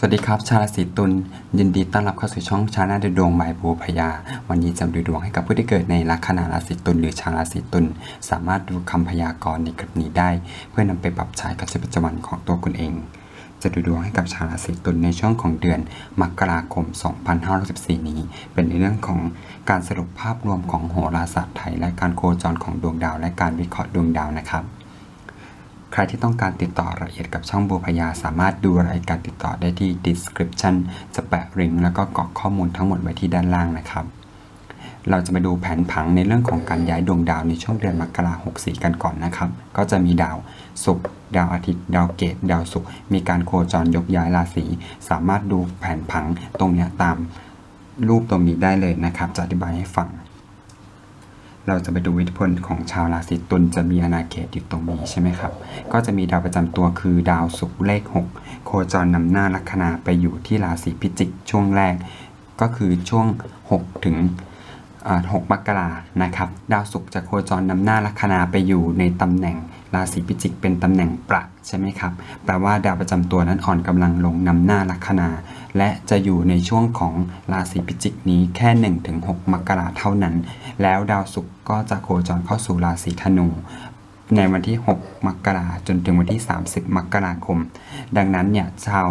สวัสดีครับ ชาวราศีตุลยินดีต้อนรับเข้าสู่ช่องชาแนลดวงหมายบูพยา วันนี้จะดูดวงให้กับผู้ที่เกิดในลัคนาราศีตุลหรือชาวราศีตุลสามารถดูคำพยากรณ์ในคลิปนี้ได้ เพื่อนำไปปรับใช้กับชีวิตประจำวันของตัวคุณเอง จะดูดวงให้กับชาวราศีตุลในช่วงของเดือนมกราคม 2564 นี้ เป็นในเรื่องของการสรุปภาพรวมของโหราศาสตร์ไทย และการโคจรของดวงดาว และการวิเคราะห์ดวงดาวนะครับ ใครที่ต้องการติดต่อรายละเอียดกับช่องบูพยา สามารถดูรายการติดต่อได้ที่ description จะแปะลิงก์แล้วก็กรอกข้อมูลทั้งหมดไว้ที่ด้านล่างนะครับ เราจะมาดูแผนผังในเรื่องของการย้ายดวงดาวในช่วงเดือนมกราคม64กันก่อนนะครับ ก็จะมีดาวศุกร์ดาวอาทิตย์ ดาวเกตดาวศุกร์มีการโคจรยกย้ายราศีสามารถดูแผนผังตรงนี้ตามรูปตรงนี้ได้เลยนะครับ จะอธิบายให้ฟัง เราจะไปดูอิทธิพลของชาวราศีตุลจะมีอาณาเขตอยู่ตรงนี้ใช่ไหมครับ ก็จะมีดาวประจำตัวคือดาวศุกร์เลข 6 โคจรนำหน้าลัคนาไปอยู่ที่ราศีพิจิกช่วงแรก ก็คือช่วง 6 ถึง6มกรานะครับ ดาวศุกร์จะโคจรนำหน้าลัคนาไปอยู่ในตำแหน่ง ราศีพิจิกเป็นตำแหน่งประใช่ไหมครับ แปลว่าดาวประจำตัวนั้นอ่อนกำลังลงนำหน้าลัคนา และจะอยู่ในช่วงของราศีพิจิกนี้แค่ 1-6 มกราเท่านั้น แล้วดาวศุกร์ก็จะโคจรเข้าสู่ราศีธนูในวันที่ 6 มกราจนถึงวันที่ 30 มกราคม ดังนั้นเนี่ยชาว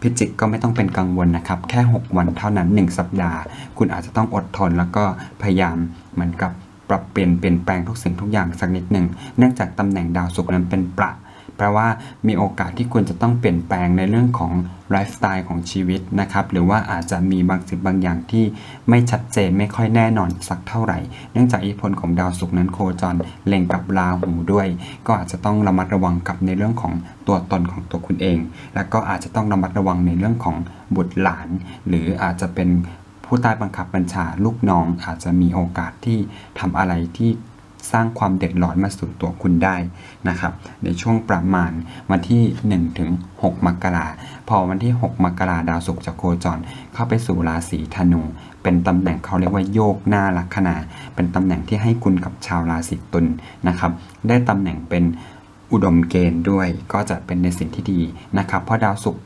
พิจิกก็ไม่ต้องเป็นกังวลนะครับ แค่ 6 วันเท่านั้น 1 สัปดาห์ คุณอาจจะต้องอดทนแล้วก็พยายามเหมือนกับ รับเปลี่ยนเปลี่ยนแปลงทุกสิ่งทุกอย่างสักนิดหนึ่ง เนื่องจากตำแหน่งดาวศุกร์นั้นเป็นประแปลว่ามีโอกาสที่คุณจะต้องเปลี่ยนแปลงในเรื่องของไลฟ์สไตล์ของชีวิตนะครับ หรือว่าอาจจะมีบางสิ่งบางอย่างที่ไม่ชัดเจนไม่ค่อยแน่นอนสักเท่าไหร่ เนื่องจากอิทธิพลของดาวศุกร์นั้นโคจรเล็งกับราหูด้วย ก็อาจจะต้องระมัดระวังกับในเรื่องของตัวตนของตัวคุณเอง แล้วก็อาจจะต้องระมัดระวังในเรื่องของบุตรหลาน หรืออาจจะเป็น ผู้ใต้บังคับบัญชาลูกน้องอาจจะมีโอกาสที่ทำอะไรที่สร้างความเด็ดร้อนมาสู่ตัวคุณได้นะครับ ในช่วงประมาณวันที่1ถึง6มกราพอวันที่ 6 มกราดาวศุกร์จะโคจร เข้าไปสู่ราศีธนู เป็นตำแหน่งเขาเรียกว่าโยกหน้าลัคนา เป็นตำแหน่งที่ให้คุณกับชาวราศีตุลนะครับ ได้ตำแหน่งเป็นอุดมเกณฑ์ด้วยก็จะเป็นในสิ่งที่ดีนะครับ เพราะดาวศุกร์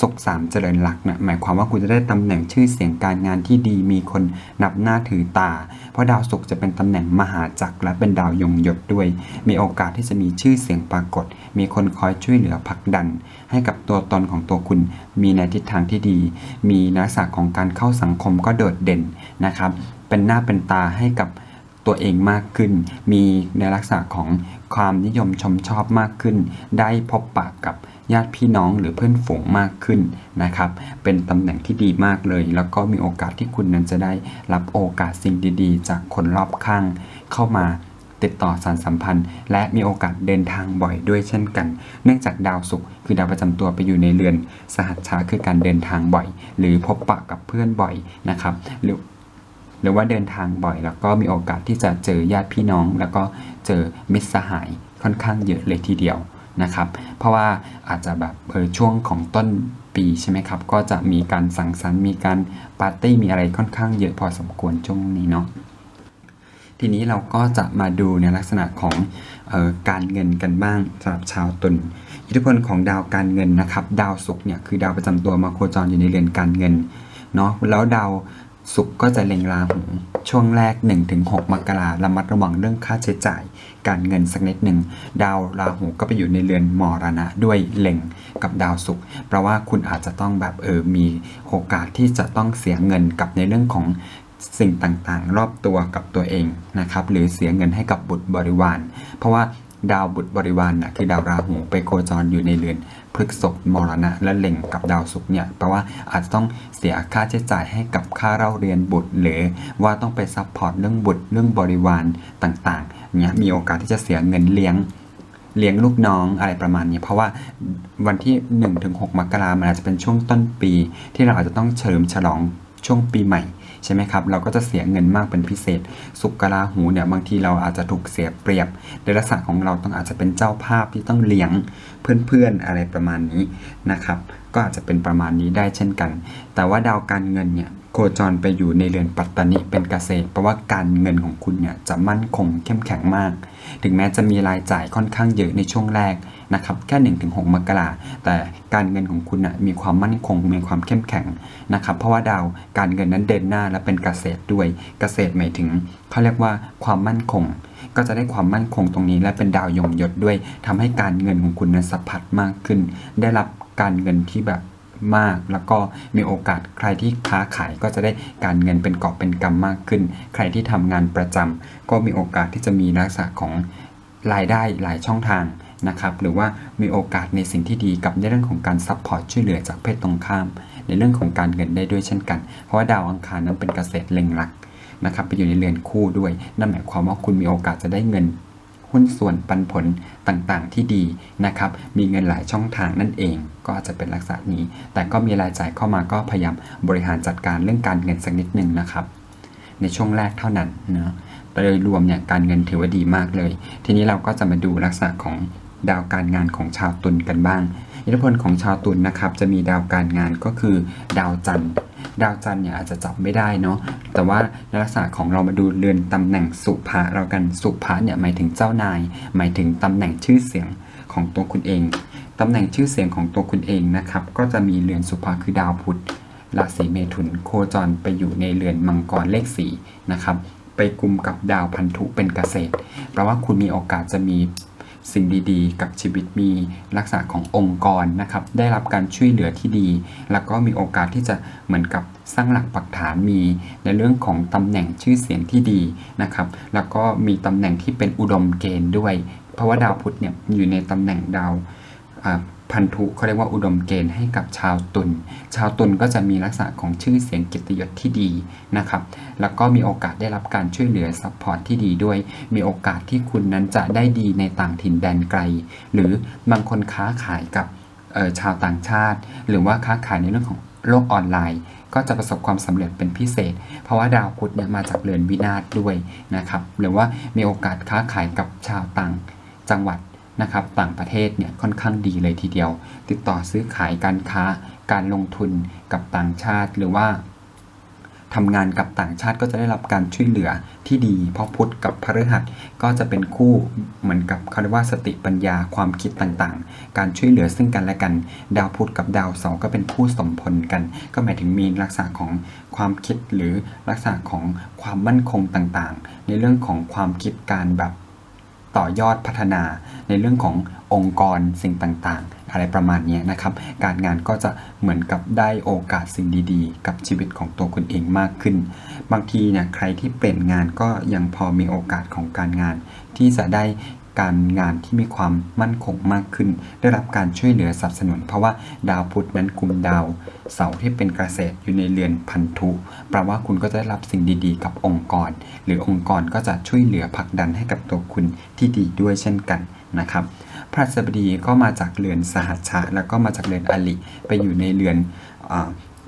ศุกสามเจริญลักเนี่ยหมายความว่าคุณจะได้ตำแหน่งชื่อเสียงการงานที่ดีมีคนนับหน้าถือตา เพราะดาวศุกร์จะเป็นตำแหน่งมหาจักรและเป็นดาวยงยศด้วย มีโอกาสที่จะมีชื่อเสียงปรากฏ มีคนคอยช่วยเหลือผลักดัน ให้กับตัวตนของตัวคุณ มีในทิศทางที่ดี มีลักษณะของการเข้าสังคมก็โดดเด่นนะครับ เป็นหน้าเป็นตาให้กับตัวเองมากขึ้น มีในลักษณะของความนิยมชมชอบมากขึ้น ได้พบปะกับ ญาติพี่น้องหรือเพื่อนฝูงมากขึ้นนะครับ เป็นตำแหน่งที่ดีมากเลย แล้วก็มีโอกาสที่คุณนั้นจะได้รับโอกาสสิ่งดีๆ จากคนรอบข้างเข้ามาติดต่อสารสัมพันธ์ และมีโอกาสเดินทางบ่อยด้วยเช่นกัน เนื่องจากดาวศุกร์คือดาวประจำตัวไปอยู่ในเรือน สหัชชาคือการเดินทางบ่อย หรือพบปะกับเพื่อนบ่อยนะครับหรือหรือว่าเดินทางบ่อย แล้วก็มีโอกาสที่จะเจอญาติพี่น้อง แล้วก็เจอมิตรสหายค่อนข้างเยอะเลยทีเดียว นะครับ เพราะว่าอาจจะแบบเออช่วงของต้นปีใช่ไหมครับ ก็จะมีการสังสรรค์มีการปาร์ตี้มีอะไรค่อนข้างเยอะพอสมควรช่วงนี้เนาะทีนี้เราก็จะมาดูในลักษณะของออการเงินกันบ้างสำหรับชาวตุลอิทธิพลของดาวการเงินนะครับ ดาวศุกร์เนี่ยคือดาวประจำตัวมาโคจรอยู่ในเรือนการเงินเนาะแล้วดาวศุกร์ก็จะเล็งราหู ช่วงแรก 1-6 มกราระมัดระวังเรื่องค่าใช้จ่าย การเงินสักนิดหนึ่ง ดาวราหูก็ไปอยู่ในเรือนมรณะด้วยเล็งกับดาวศุกร์แปลว่าคุณอาจจะต้องแบบเออมีโอกาสที่จะต้องเสียเงินกับในเรื่องของสิ่งต่างๆ รอบตัวกับตัวเองนะครับหรือเสียเงินให้กับบุตรบริวาร เพราะว่าดาวบุตรบริวารนะคือดาวราหูไปโคจรอยู่ในเรือน พฤกษภมรณะ และเล็งกับดาวศุกร์เนี่ยแปลว่าอาจจะต้องเสียค่าใช้จ่ายให้กับค่าเล่าเรียนบุตร หรือว่าต้องไปซัพพอร์ตเรื่องบุตรเรื่องบริวารต่างๆเนี่ยมีโอกาสที่จะเสียเงินเลี้ยงเลี้ยงลูกน้องอะไรประมาณนี้ เพราะว่าวันที่1-6มกรามันอาจจะเป็นช่วงต้นปี ที่เราอาจจะต้องเฉลิมฉลองช่วงปีใหม่ ใช่ไหมครับ เราก็จะเสียเงินมากเป็นพิเศษ สุกราหูเนี่ยบางทีเราอาจจะถูกเสียเปรียบ ในลักษณะของเราต้องอาจจะเป็นเจ้าภาพที่ต้องเลี้ยงเพื่อนๆอะไรประมาณนี้นะครับ ก็อาจจะเป็นประมาณนี้ได้เช่นกัน แต่ว่าดาวการเงินเนี่ยโคจรไปอยู่ในเรือนปัตตานิเป็นเกษตร เพราะว่าการเงินของคุณเนี่ยจะมั่นคงเข้มแข็งมาก ถึงแม้จะมีรายจ่ายค่อนข้างเยอะในช่วงแรก นะครับแค่ 1-6 มกราแต่การเงินของคุณนะมีความมั่นคงมีความเข้มแข็งนะครับเพราะว่าดาวการเงินนั้นเดินหน้าและเป็นเกษตรด้วยเกษตรหมายถึงเขาเรียกว่าความมั่นคง ก็จะได้ความมั่นคงตรงนี้ และเป็นดาวยมยศด้วยทำให้การเงินของคุณนั้นสัมผัสมากขึ้น ได้รับการเงินที่แบบมากแล้วก็มีโอกาสใครที่ค้าขายก็จะได้การเงินเป็นกอบเป็นกำมากขึ้น ใครที่ทำงานประจำก็มีโอกาสที่จะมีลักษณะของรายได้หลายช่องทาง นะครับหรือว่ามีโอกาสในสิ่งที่ดีกับในเรื่องของการซัพพอร์ตช่วยเหลือจากเพศตรงข้าม ในเรื่องของการเงินได้ด้วยเช่นกัน เพราะว่าดาวอังคารนั้นเป็นเกษตรเล็งหลักนะครับไปอยู่ในเรือนคู่ด้วย นั่นหมายความว่าคุณมีโอกาสจะได้เงินหุ้นส่วนปันผลต่างๆที่ดีนะครับ มีเงินหลายช่องทางนั่นเอง ก็อาจจะเป็นลักษณะนี้ แต่ก็มีรายจ่ายเข้ามาก็พยายามบริหารจัดการเรื่องการเงินสักนิดหนึ่งนะครับ ในช่วงแรกเท่านั้นเนาะโดยรวมเนี่ยการเงินถือว่าดีมากเลย ทีนี้เราก็จะมาดูลักษณะของ ดาวการงานของชาวตุลกันบ้าง อิทธิพลของชาวตุลนะครับจะมีดาวการงานก็คือดาวจันทร์ดาวจันทร์เนี่ยอาจจะจับไม่ได้เนาะแต่ว่าในลักษณะของเรามาดูเรือนตำแหน่งสุภะเรากันสุภะเนี่ยหมายถึงเจ้านาย หมายถึงตำแหน่งชื่อเสียงของตัวคุณเองตำแหน่งชื่อเสียงของตัวคุณเองนะครับก็จะมีเรือนสุภะคือดาวพุธราศีเมถุนโคจรไปอยู่ในเรือนมังกรเลขสีนะครับไปกลุ่มกับดาวพันธุเป็นเกษตรแปลว่าคุณมีโอกาสจะมี สิ่งดีๆ กับชีวิตมีลักษณะขององค์กรนะครับ ได้รับการช่วยเหลือที่ดี แล้วก็มีโอกาสที่จะเหมือนกับสร้างหลักปักฐานมี ในเรื่องของตำแหน่งชื่อเสียงที่ดีนะครับ แล้วก็มีตำแหน่งที่เป็นอุดมเกณฑ์ด้วย เพราะว่าดาวพุธเนี่ยอยู่ในตำแหน่งดาว พันธุเขาเรียกว่าอุดมเกณฑ์ให้กับชาวตุลชาวตุลก็จะมีลักษณะของชื่อเสียงเกียรติยศที่ดีนะครับแล้วก็มีโอกาสได้รับการช่วยเหลือซัพพอร์ตที่ดีด้วย มีโอกาสที่คุณนั้นจะได้ดีในต่างถิ่นแดนไกล หรือบางคนค้าขายกับออชาวต่างชาติ หรือว่าค้าขายในเรื่องของโลกออนไลน์ ก็จะประสบความสำเร็จเป็นพิเศษ เพราะว่าดาวพุธเนี่ยมาจากเรือนวินาศด้วยนะครับหรือว่ามีโอกาสค้าขายกับชาวต่างจังหวัด นะครับต่างประเทศเนี่ยค่อนข้างดีเลยทีเดียว ติดต่อซื้อขายการค้า การลงทุนกับต่างชาติหรือว่าทำงานกับต่างชาติก็จะได้รับการช่วยเหลือที่ดี เพราะพุทธกับพฤหัสก็จะเป็นคู่เหมือนกับเขาเรียกว่าสติปัญญาความคิดต่างๆ การช่วยเหลือซึ่งกันและกัน ดาวพุธกับดาวเสาร์ก็เป็นคู่สมพลกัน ก็หมายถึงมีลักษณะของความคิดหรือลักษณะของความมั่นคงต่างๆ ในเรื่องของความคิดการแบบ ต่อยอดพัฒนาในเรื่องขององค์กรสิ่งต่างๆ อะไรประมาณนี้นะครับ การงานก็จะเหมือนกับได้โอกาสสิ่งดีๆ กับชีวิตของตัวคุณเองมากขึ้น บางทีเนี่ยใครที่เปลี่ยนงานก็ยังพอมีโอกาสของการงาน ที่จะได้ การงานที่มีความมั่นคงมากขึ้น ได้รับการช่วยเหลือสนับสนุน เพราะว่าดาวพุธนั้นกุมดาวเสาร์ที่เป็นเกษตรอยู่ในเรือนพันธุแปลว่าคุณก็จะได้รับสิ่งดีๆ กับองค์กร หรือองค์กรก็จะช่วยเหลือผลักดันให้กับตัวคุณที่ดีด้วยเช่นกันนะครับพระราชบดีก็มาจากเรือนสหัชชะแล้วก็มาจากเรือนอลิไปอยู่ในเรือนอ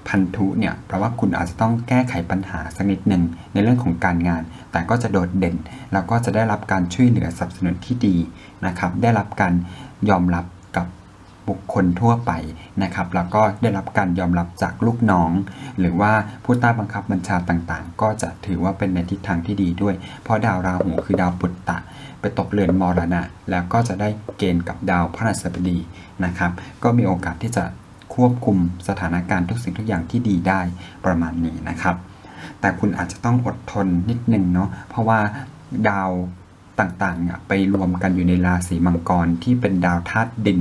พันธุเนี่ยแปลว่าคุณอาจจะต้องแก้ไขปัญหาสักนิดหนึ่งในเรื่องของการงาน แต่ก็จะโดดเด่น แล้วก็จะได้รับการช่วยเหลือสนับสนุนที่ดีนะครับ ได้รับการยอมรับกับบุคคลทั่วไปนะครับ แล้วก็ได้รับการยอมรับจากลูกน้อง หรือว่าผู้ใต้บังคับบัญชาต่างๆ ก็จะถือว่าเป็นในทิศทางที่ดีด้วย เพราะดาวราหูคือดาวปุตตะ ไปตกเรือนมรณะ แล้วก็จะได้เกณฑ์กับดาวพระราชบดีนะครับ ก็มีโอกาสที่จะ ควบคุมสถานการณ์ทุกสิ่งทุกอย่างที่ดีได้ประมาณนี้นะครับ แต่คุณอาจจะต้องอดทนนิดนึงเนาะเพราะว่าดาวต่างๆไปรวมกันอยู่ในราศีมังกรที่เป็นดาวธาตุดิน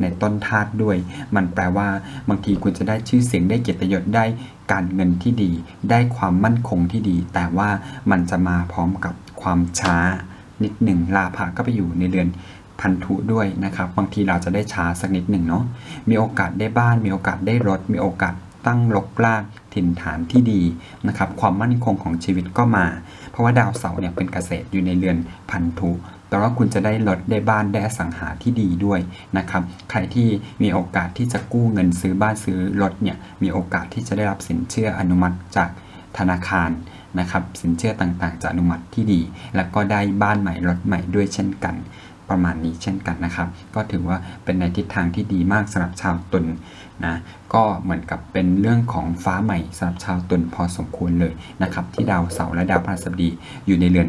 ในต้นธาตุด้วย มันแปลว่าบางทีคุณจะได้ชื่อเสียงได้เกียรติยศได้การเงินที่ดี ได้ความมั่นคงที่ดี แต่ว่ามันจะมาพร้อมกับความช้านิดหนึ่งลาภะก็ไปอยู่ในเรือน พันธุด้วยนะครับ บางทีเราจะได้ช้าสักนิดหนึ่งเนาะมีโอกาสได้บ้าน มีโอกาสได้รถ มีโอกาสตั้งลกลากถิ่นฐานที่ดีนะครับ ความมั่นคงของชีวิตก็มา เพราะว่าดาวเสาร์เนี่ยเป็นเกษตรอยู่ในเรือนพันธุแต่ว่าคุณจะได้รถได้บ้านได้สังหาที่ดีด้วยนะครับ ใครที่มีโอกาสที่จะกู้เงินซื้อบ้านซื้อรถเนี่ยมีโอกาสที่จะได้รับสินเชื่ออนุมัติจากธนาคารนะครับ สินเชื่อต่างๆจะอนุมัติที่ดี แล้วก็ได้บ้านใหม่รถใหม่ด้วยเช่นกัน ประมาณนี้เช่นกันนะครับ ก็ถือว่าเป็นในทิศทางที่ดีมากสำหรับชาวตุลนะก็เหมือนกับเป็นเรื่องของฟ้าใหม่สำหรับชาวตุลพอสมควรเลยนะครับ ที่ดาวเสาร์และดาวพฤหัสบดีอยู่ในเรือน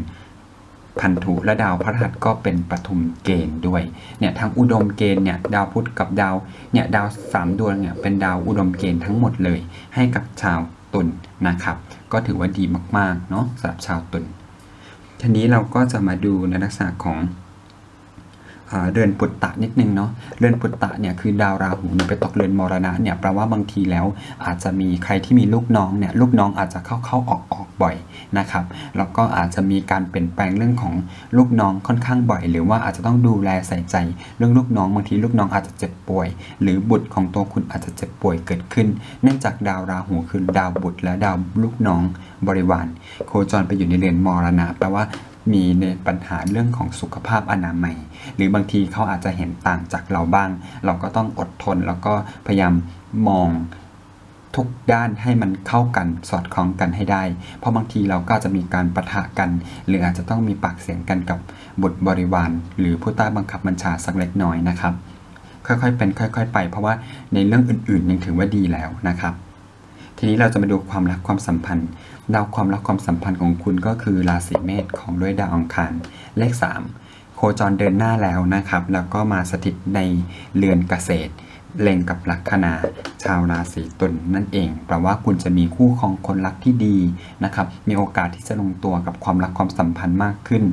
พันธุและดาวพฤหัสก็เป็นปฐุมเกณฑ์ด้วยเนี่ยทั้งอุดมเกณฑ์เนี่ยดาวพุธกับดาวเนี่ยดาวสามดวงเนี่ยเป็นดาวอุดมเกณฑ์ทั้งหมดเลย ให้กับชาวตุลนะครับ ก็ถือว่าดีมากๆเนาะสำหรับชาวตุลทีนี้เราก็จะมาดูในลักษณะของ เรือนปุตตะนิดนึงเนาะเรือนปุตตะเนี่ยคือดาวราหูเนี่ยไปตกเรือนมรณะเนี่ยแปลว่าบางทีแล้วอาจจะมีใครที่มีลูกน้องเนี่ยลูกน้องอาจจะเข้าเข้าออกออกบ่อยนะครับแล้วก็อาจจะมีการเปลี่ยนแปลงเรื่องของลูกน้องค่อนข้างบ่อย หรือว่าอาจจะต้องดูแลใส่ใจ เรื่องลูกน้องบางทีลูกน้องอาจจะเจ็บป่วย หรือบุตรของตัวคุณอาจจะเจ็บป่วยเกิดขึ้น เนื่องจากดาวราหูคือดาวบุตรและดาวลูกน้องบริวาร โคจรไปอยู่ในเรือนมรณะแปลว่า มีในปัญหาเรื่องของสุขภาพอนามัย หรือบางทีเขาอาจจะเห็นต่างจากเราบ้าง เราก็ต้องอดทน แล้วก็พยายามมองทุกด้านให้มันเข้ากันสอดคล้องกันให้ได้ เพราะบางทีเราก็จจะมีการประทะกัน หรืออาจจะต้องมีปากเสียงกันกับบุตรบริวาร หรือผู้ใต้บังคับบัญชาสักเล็กน้อยนะครับ ค่อยๆเป็นค่อย ๆ ไป เพราะว่าในเรื่องอื่นๆยังถือว่าดีแล้วนะครับ ทีนี้เราจะมาดูความรักความสัมพันธ์ ดาวความรักความสัมพันธ์ของคุณก็คือราศีเมษของด้วยดาวอังคารเลข 3 โคจรเดินหน้าแล้วนะครับ แล้วก็มาสถิตในเรือนเกษตร เล็งกับลัคนาชาวราศีตุลนั่นเองแปลว่าคุณจะมีคู่ครองคนรักที่ดีนะครับมีโอกาสที่จะลงตัวกับความรักความสัมพันธ์มากขึ้น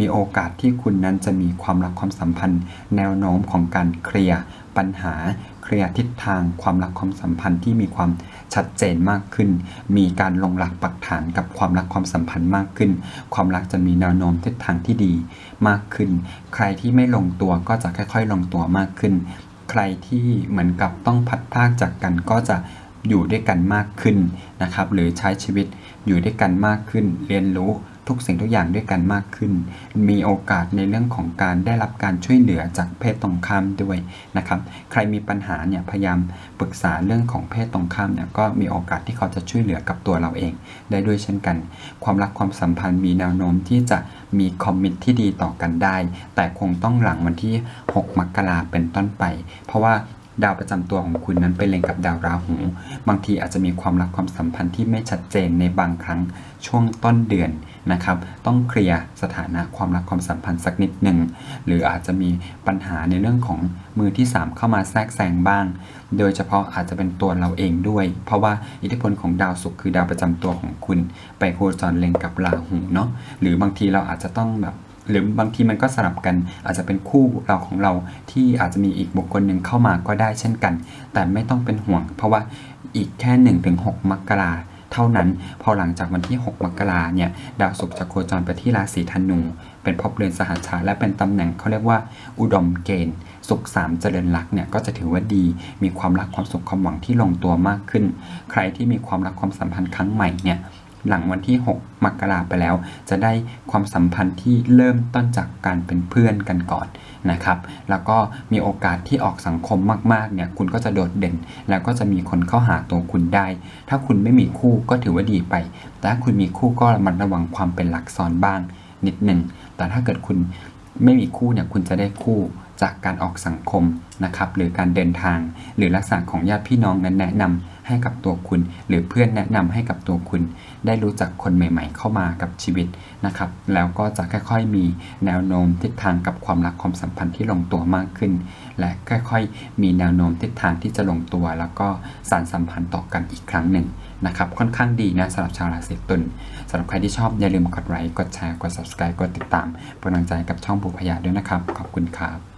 มีโอกาสที่คุณนั้นจะมีความรักความสัมพันธ์ แนวโน้มของการเคลียร์ปัญหาเคลียร์ทิศทางความรักความสัมพันธ์ที่มีความชัดเจนมากขึ้น มีการลงหลักปักฐานกับความรักความสัมพันธ์มากขึ้น ความรักจะมีแนวโน้มทิศทางที่ดีมากขึ้น ใครที่ไม่ลงตัวก็จะค่อย ๆ ลงตัวมากขึ้น ใครที่เหมือนกับต้องพัดพากจากกันก็จะอยู่ด้วยกันมากขึ้นนะครับ หรือใช้ชีวิตอยู่ด้วยกันมากขึ้น เรียนรู้ ทุกสิ่งทุกอย่างด้วยกันมากขึ้น มีโอกาสในเรื่องของการได้รับการช่วยเหลือจากเพศตรงข้ามด้วยนะครับ ใครมีปัญหาเนี่ยพยายามปรึกษาเรื่องของเพศตรงข้ามเนี่ยก็มีโอกาสที่เขาจะช่วยเหลือกับตัวเราเอง ได้ด้วยเช่นกัน ความรักความสัมพันธ์มีแนวโน้มที่จะมีคอมมิตที่ดีต่อกันได้ แต่คงต้องหลังวันที่ 6 มกราเป็นต้นไป เพราะว่า ดาวประจำตัวของคุณนั้นไปเล็งกับดาวราหู บางทีอาจจะมีความรักความสัมพันธ์ที่ไม่ชัดเจนในบางครั้งช่วงต้นเดือนนะครับ ต้องเคลียร์สถานะความรักความสัมพันธ์สักนิดหนึ่ง หรืออาจจะมีปัญหาในเรื่องของมือที่ 3 เข้ามาแทรกแซงบ้าง โดยเฉพาะอาจจะเป็นตัวเราเองด้วย เพราะว่าอิทธิพลของดาวศุกร์คือดาวประจำตัวของคุณ ไปโคจรเล็งกับราหูเนาะ หรือบางทีเราอาจจะต้องแบบ หรือบางทีมันก็สลับกัน อาจจะเป็นคู่เราของเราที่อาจจะมีอีกบุคคลหนึ่งเข้ามาก็ได้เช่นกัน แต่ไม่ต้องเป็นห่วง เพราะว่าอีกแค่1นถึงหมกราเท่านั้น พอหลังจากวันที่ 6 มกราเนี่ย ดาวศุกร์จะโคจรไปที่ราศีธนู เป็นภพเรือนสหัชชาและเป็นตำแหน่งเขาเรียกว่า อุดมเกณฑ์ สุขสามเจริญรักเนี่ย ก็จะถือว่าดี มีความรักความสุขความหวังที่ลงตัวมากขึ้น ใครที่มีความรักความสัมพันธ์ครั้งใหม่เนี่ย หลังวันที่ 6 มกราไปแล้ว จะได้ความสัมพันธ์ที่เริ่มต้นจากการเป็นเพื่อนกันก่อนนะครับ แล้วก็มีโอกาสที่ออกสังคมมากๆเนี่ยคุณก็จะโดดเด่น แล้วก็จะมีคนเข้าหาตัวคุณได้ ถ้าคุณไม่มีคู่ก็ถือว่าดีไป แต่ถ้าคุณมีคู่ก็ระมัดระวังความเป็นหลักซ้อนบ้างนิดหนึ่ง แต่ถ้าเกิดคุณไม่มีคู่เนี่ยคุณจะได้คู่จากการออกสังคมนะครับหรือการเดินทาง หรือลักษณะของญาติพี่น้องนั้นแนะนำ ให้กับตัวคุณ หรือเพื่อนแนะนำให้กับตัวคุณ ได้รู้จักคนใหม่ ๆ เข้ามากับชีวิตนะครับ แล้วก็จะค่อยๆมีแนวโน้มทิศทางกับความรักความสัมพันธ์ที่ลงตัวมากขึ้น และค่อยๆมีแนวโน้มทิศทางที่จะลงตัว แล้วก็สานสัมพันธ์ต่อกันอีกครั้งหนึ่งนะครับค่อนข้างดีนะสำหรับชาวราศีตุลสำหรับใครที่ชอบอย่าลืมกดไลค์กดแชร์กด subscribe กดติดตามเป็นกำลังใจกับช่องปูพยาด้วยนะครับ ขอบคุณครับ